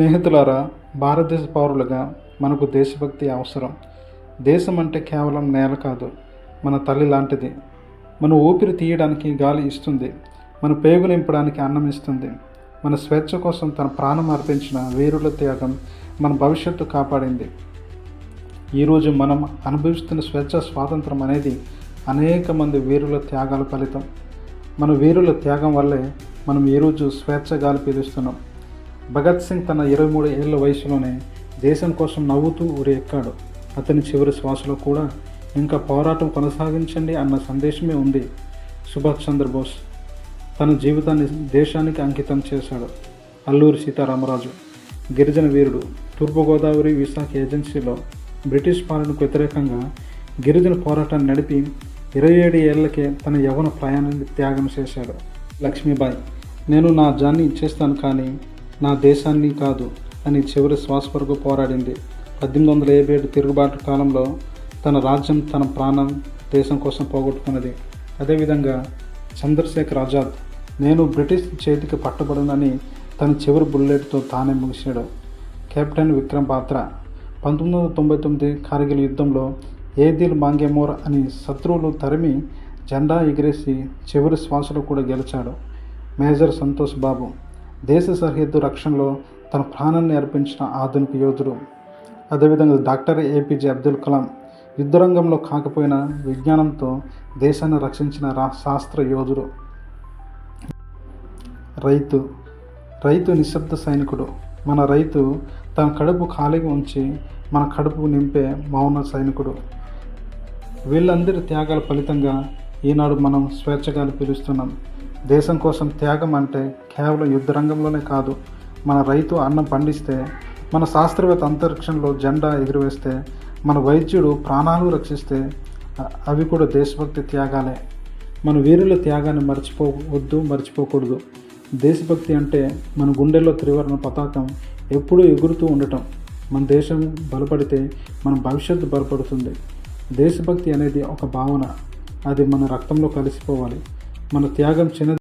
స్నేహితులారా భారతదేశ పౌరులుగా మనకు దేశభక్తి అవసరం. దేశం అంటే కేవలం నేల కాదు మన తల్లి లాంటిది. మన ఊపిరి తీయడానికి గాలి ఇస్తుంది మన పేగు నింపడానికి అన్నం ఇస్తుంది. మన స్వేచ్ఛ కోసం తన ప్రాణం అర్పించిన వీరుల త్యాగం మన భవిష్యత్తు కాపాడింది. ఈరోజు మనం అనుభవిస్తున్న స్వేచ్ఛ స్వాతంత్రం అనేది అనేక మంది వీరుల త్యాగాల ఫలితం. మన వీరుల త్యాగం వల్లే మనం ఈరోజు స్వేచ్ఛ గాలి పీలుస్తున్నాం. భగత్ సింగ్ తన ఇరవై మూడు ఏళ్ళ వయసులోనే దేశం కోసం నవ్వుతూ ఊరెక్కాడు అతని చివరి శ్వాసలో కూడా ఇంకా పోరాటం కొనసాగించండి అన్న సందేశమే ఉంది సుభాష్ చంద్రబోస్. తన జీవితాన్ని దేశానికి అంకితం చేశాడు. అల్లూరి సీతారామరాజు. గిరిజన వీరుడు. తూర్పుగోదావరి విశాఖ ఏజెన్సీలో బ్రిటిష్ పాలనకు వ్యతిరేకంగా గిరిజన పోరాటాన్ని నడిపి ఇరవై ఏడు ఏళ్ళకే తన యవన ప్రయాణాన్ని త్యాగం చేశాడు. లక్ష్మీబాయి. నేను నా జాన్ని ఇచ్చేస్తాను కానీ నా దేశాన్ని కాదు అని చివరి శ్వాస వరకు పోరాడింది. పద్దెనిమిది వందల యాభై ఏడు తిరుగుబాటు కాలంలో తన రాజ్యం తన ప్రాణం దేశం కోసం పోగొట్టుకున్నది. అదేవిధంగా చంద్రశేఖర్ ఆజాద్ నేను బ్రిటిష్ చేతికి పట్టబడనని తన చివరి బుల్లెట్తో తానే ముగిశాడు. కెప్టెన్ విక్రమ్ పాత్ర. పంతొమ్మిది వందల తొంభై తొమ్మిది కార్గిల్ యుద్ధంలో ఏదిల్ మాంగేమోర్ అని శత్రువులు తరిమి జెండా ఎగిరేసి చివరి శ్వాసలో కూడా గెలిచాడు. మేజర్ సంతోష్ బాబు. దేశ సరిహద్దు రక్షణలో తన ప్రాణాన్ని అర్పించిన ఆధునిక యోధుడు. అదేవిధంగా డాక్టర్ ఏపీజే అబ్దుల్ కలాం యుద్ధరంగంలో కాకపోయిన విజ్ఞానంతో దేశాన్ని రక్షించిన రా శాస్త్ర యోధుడు. రైతు రైతు నిశ్శబ్ద సైనికుడు. మన రైతు తన కడుపు ఖాళీగా ఉంచి మన కడుపు నింపే మౌన సైనికుడు. వీళ్ళందరి త్యాగాల ఫలితంగా ఈనాడు మనం స్వేచ్ఛగాలు పిలుస్తున్నాం. దేశం కోసం త్యాగం అంటే కేవలం యుద్ధ రంగంలోనే కాదు మన రైతు అన్నం పండిస్తే మన శాస్త్రవేత్త అంతరిక్షంలో జెండా ఎగురవేస్తే మన వైద్యుడు ప్రాణాలు రక్షిస్తే అవి కూడా దేశభక్తి త్యాగాలే. మన వీరుల త్యాగాన్ని మర్చిపోవద్దు మర్చిపోకూడదు. దేశభక్తి అంటే మన గుండెల్లో త్రివర్ణ పతాకం ఎప్పుడూ ఎగురుతూ ఉండటం. మన దేశం బలపడితే మన భవిష్యత్తు బలపడుతుంది. దేశభక్తి అనేది ఒక భావన. అది మన రక్తంలో కలిసిపోవాలి. మన త్యాగం చిన్నది.